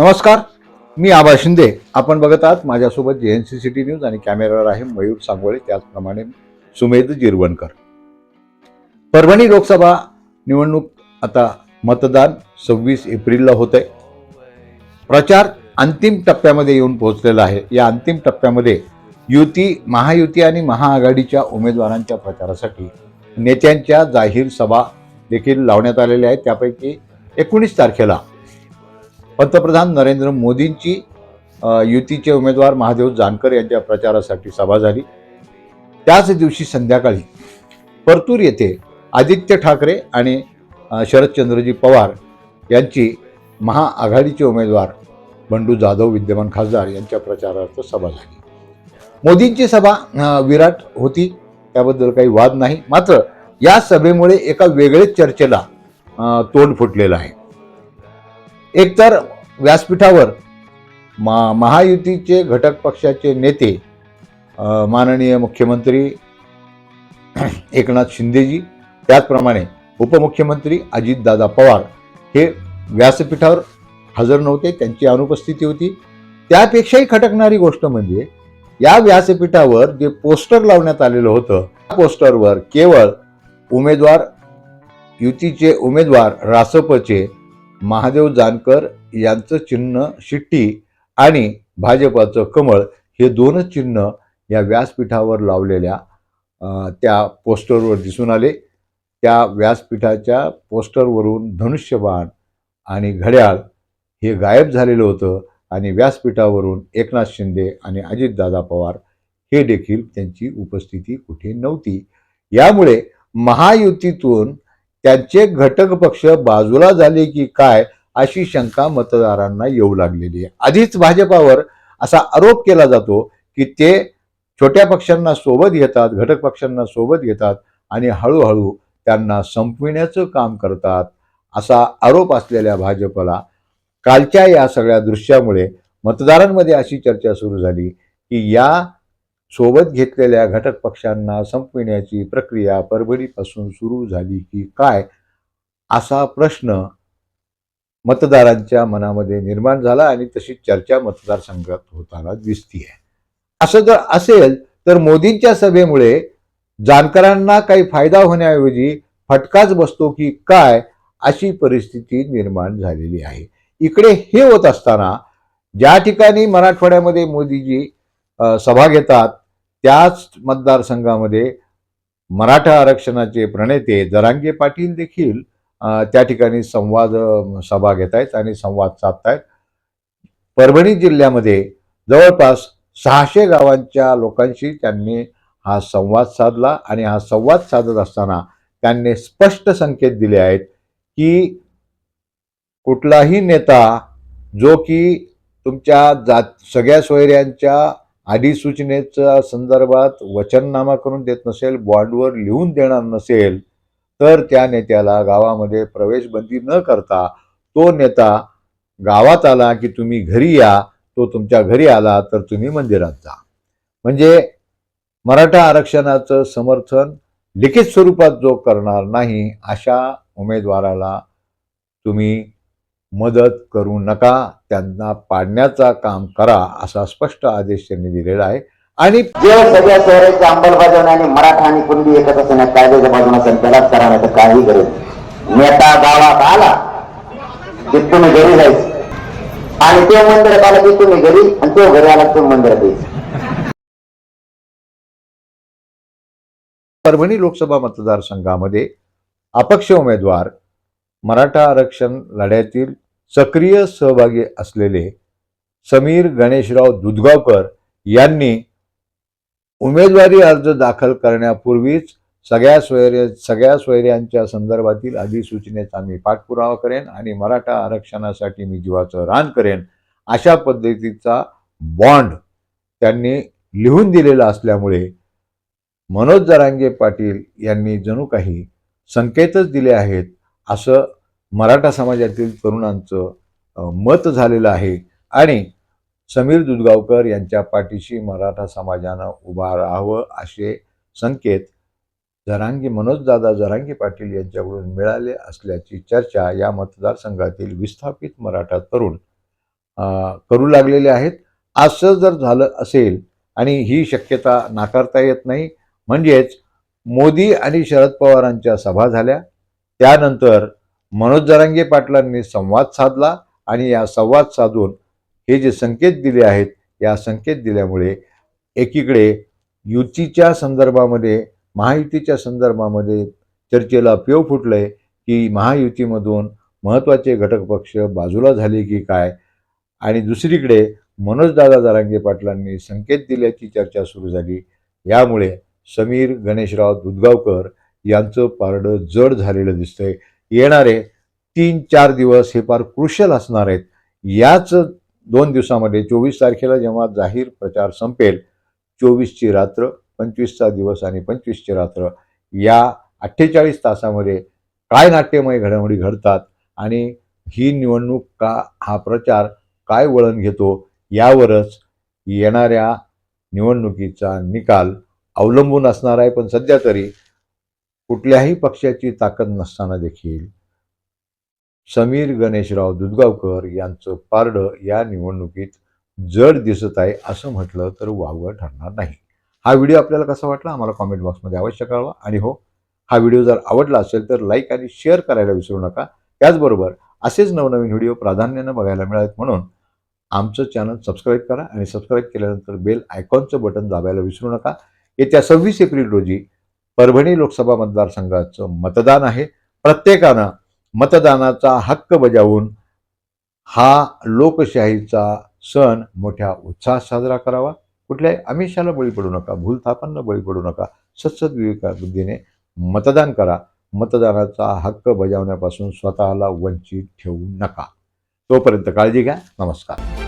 नमस्कार मी आबा शिंदे. आपण बघत आहात माझ्यासोबत जे N C C T news आणि कॅमेरावर आहे मयूर सांगोळे त्याचप्रमाणे सुमेध जिरवणकर. परभणी लोकसभा निवडणूक आता मतदान सव्वीस एप्रिलला होत आहे प्रचार अंतिम टप्प्यामध्ये येऊन पोहोचलेला आहे. या अंतिम टप्प्यामध्ये युती महायुती आणि महाआघाडीच्या उमेदवारांच्या प्रचारासाठी नेत्यांच्या जाहीर सभा देखील लावण्यात आलेल्या आहेत. त्यापैकी एकोणीस तारखेला पंतप्रधान नरेंद्र मोदींची युतीचे उमेदवार महादेव जानकर यांच्या प्रचारासाठी सभा झाली. त्याच दिवशी संध्याकाळी परतूर येथे आदित्य ठाकरे आणि शरदचंद्रजी पवार यांची महाआघाडीचे उमेदवार बंडू जाधव विद्यमान खासदार यांच्या प्रचारार्थ सभा झाली. मोदींची सभा विराट होती. त्याबद्दल काही वाद नाही. मात्र या सभेमुळे एका वेगळेच चर्चेला तोंड फुटलेलं आहे. एकतर व्यासपीठावर मा महायुतीचे घटक पक्षाचे नेते माननीय मुख्यमंत्री एकनाथ शिंदेजी त्याचप्रमाणे उपमुख्यमंत्री अजितदादा पवार हे व्यासपीठावर हजर नव्हते त्यांची अनुपस्थिती होती. त्यापेक्षाही खटकणारी गोष्ट म्हणजे या व्यासपीठावर जे पोस्टर लावण्यात आलेलं होतं त्या पोस्टरवर केवळ उमेदवार युतीचे उमेदवार रासपचे महादेव जानकर यांचं चिन्ह शिट्टी आणि भाजपाचं कमळ हे दोनच चिन्ह या व्यासपीठावर लावलेल्या त्या पोस्टरवर दिसून आले. त्या व्यासपीठाच्या पोस्टरवरून धनुष्यबाण आणि घड्याळ हे गायब झालेलं होतं आणि व्यासपीठावरून एकनाथ शिंदे आणि अजितदादा पवार हे देखील त्यांची उपस्थिती कुठे नव्हती. यामुळे महायुतीतून त्यांचे घटक पक्ष बाजूला झाले की काय अशी शंका मतदारांना येऊ लागलेली आहे. आधीच भाजपावर असा आरोप केला जातो की ते छोट्या पक्षांना सोबत घेतात घटक पक्षांना सोबत घेतात आणि हळूहळू त्यांना संपविण्याचं काम करतात असा आरोप असलेल्या भाजपला कालच्या या सगळ्या दृश्यामुळे मतदारांमध्ये अशी चर्चा सुरू झाली की या सोबत घेतलेल्या घटक पक्षांना संपविण्याची प्रक्रिया परभणीपासून सुरू झाली की काय असा प्रश्न मतदारांच्या मनामध्ये निर्माण झाला आणि तशी चर्चा मतदारसंघात होताना दिसतीये. असं जर असेल तर मोदींच्या सभेमुळे जानकरांना काही फायदा होण्याऐवजी फटकाच बसतो की काय अशी परिस्थिती निर्माण झालेली आहे. इकडे हे होत असताना ज्या ठिकाणी मराठवाड्यामध्ये मोदीजी सभा घेतात त्याच मतदारसंघामध्ये मराठा आरक्षणाचे प्रणेते जरांगे पाटील देखील त्या ठिकाणी संवाद सभा घेत आहेत आणि संवाद साधतायत परभणी जिल्ह्यामध्ये जवळपास सहाशे गावांच्या लोकांशी त्यांनी हा संवाद साधला आणि हा संवाद साधत असताना त्यांनी स्पष्ट संकेत दिले आहेत की कुठलाही नेता जो की तुमच्या जात सगळ्या सोयऱ्यांच्या अधिसूचनेच्या संदर्भात वचननामा करून देत नसेल बॉन्डवर लिहून देणार नसेल तर त्या नेत्याला गावामध्ये प्रवेशबंदी न करता तो नेता गावात आला की तुम्ही घरी या तो तुमच्या घरी आला तर तुम्ही मंदिरात जा. म्हणजे मराठा आरक्षणाचं समर्थन लिखित स्वरूपात जो करणार नाही अशा उमेदवाराला तुम्ही मदत करू नका त्यांना पाडण्याचा काम करा असा स्पष्ट आदेश त्यांनी दिलेला आहे. आणि जे सगळ्या शहराची अंमलबजावणी आणि मराठा आणि कुणबी एकत्र असण्यात कायद्याच्या बाजूने असेल त्यालाच करावं काही गरज नाही. नेता गावात आला की तुम्ही घरी जायचं. आणि तो मंदिरात आला की तुम्ही घरी आणि तो घरी आला मंदिरात यायचं. परभणी लोकसभा मतदारसंघामध्ये अपक्ष उमेदवार मराठा आरक्षण लढ्यातील सक्रिय सहभागी असलेले समीर गणेशराव दुधगावकर यांनी उमेदवारी अर्ज दाखल करण्यापूर्वीच सगळ्या सोयरे सगळ्या सोयऱ्यांच्या संदर्भातील अधिसूचनेचा मी पाठपुरावा करेन आणि मराठा आरक्षणासाठी मी जीवाचं रान करेन अशा पद्धतीचा बॉन्ड त्यांनी लिहून दिलेला असल्यामुळे मनोज जरांगे पाटील यांनी जणू काही संकेतच दिले आहेत. असं मराठा समाजातील तरुणांचं मत झालेलं आहे. आणि समीर दुधगावकर यांच्या पाठीशी मराठा समाजानं उभा राहावं असे संकेत जरांगी मनोजदादा जरांगी पाटील यांच्याकडून मिळाले असल्याची चर्चा या मतदारसंघातील विस्थापित मराठा तरुण करू लागलेले आहेत. असं जर झालं असेल आणि ही शक्यता नाकारता येत नाही म्हणजेच मोदी आणि शरद पवारांच्या सभा झाल्या त्यानंतर मनोज जरांगे पाटलांनी संवाद साधला आणि या संवाद साधून हे जे संकेत दिले आहेत या संकेत दिल्यामुळे एकीकडे युतीच्या संदर्भामध्ये महायुतीच्या संदर्भामध्ये चर्चेला पेव फुटलंय की महायुतीमधून महत्त्वाचे घटक पक्ष बाजूला झाले की काय? आणि दुसरीकडे मनोजदादा जरांगे पाटलांनी संकेत दिल्याची चर्चा सुरू झाली. यामुळे समीर गणेशराव दुधगावकर यांचं पारडं जड झालेलं दिसतंय. येणारे तीन चार दिवस हे फार क्रुशल असणार आहेत. याच दोन दिवसामध्ये चोवीस तारखेला जेव्हा जाहीर प्रचार संपेल चोवीसची रात्र पंचवीसचा दिवस आणि पंचवीसची रात्र या अठ्ठेचाळीस तासामध्ये काय नाट्यमय घडामोडी घडतात आणि ही निवडणूक का हा प्रचार काय वळण घेतो यावरच येणाऱ्या निवडणुकीचा निकाल अवलंबून असणार आहे. पण सध्या तरी कुठल्याही पक्षाची ताकद नसताना देखील समीर गणेशराव दुधगावकर यांचं पारडं या निवडणुकीत जड दिसत आहे असं म्हटलं तर वावगं ठरणार नाही. हा व्हिडिओ आपल्याला कसा वाटला आम्हाला कॉमेंट बॉक्समध्ये अवश्य कळवा. आणि हो हा व्हिडिओ जर आवडला असेल तर लाईक आणि शेअर करायला विसरू नका. त्याचबरोबर असेच नवनवीन व्हिडिओ प्राधान्यानं बघायला मिळावेत म्हणून आमचं चॅनल सबस्क्राईब करा आणि सबस्क्राईब केल्यानंतर बेल आयकॉनचं बटन दाबायला विसरू नका. येत्या सव्वीस एप्रिल रोजी परभणी लोकसभा मतदारसंघाचं मतदान आहे. प्रत्येकानं मतदानाचा हक्क बजावून हा लोकशाहीचा सण मोठ्या उत्साहात साजरा करावा. कुठल्याही आमिषाला बळी पडू नका भूलथापांना बळी पडू नका. सत्सद विवेका बुद्धीने मतदान करा. मतदानाचा हक्क बजावण्यापासून स्वतःला वंचित ठेवू नका. तोपर्यंत काळजी घ्या. नमस्कार.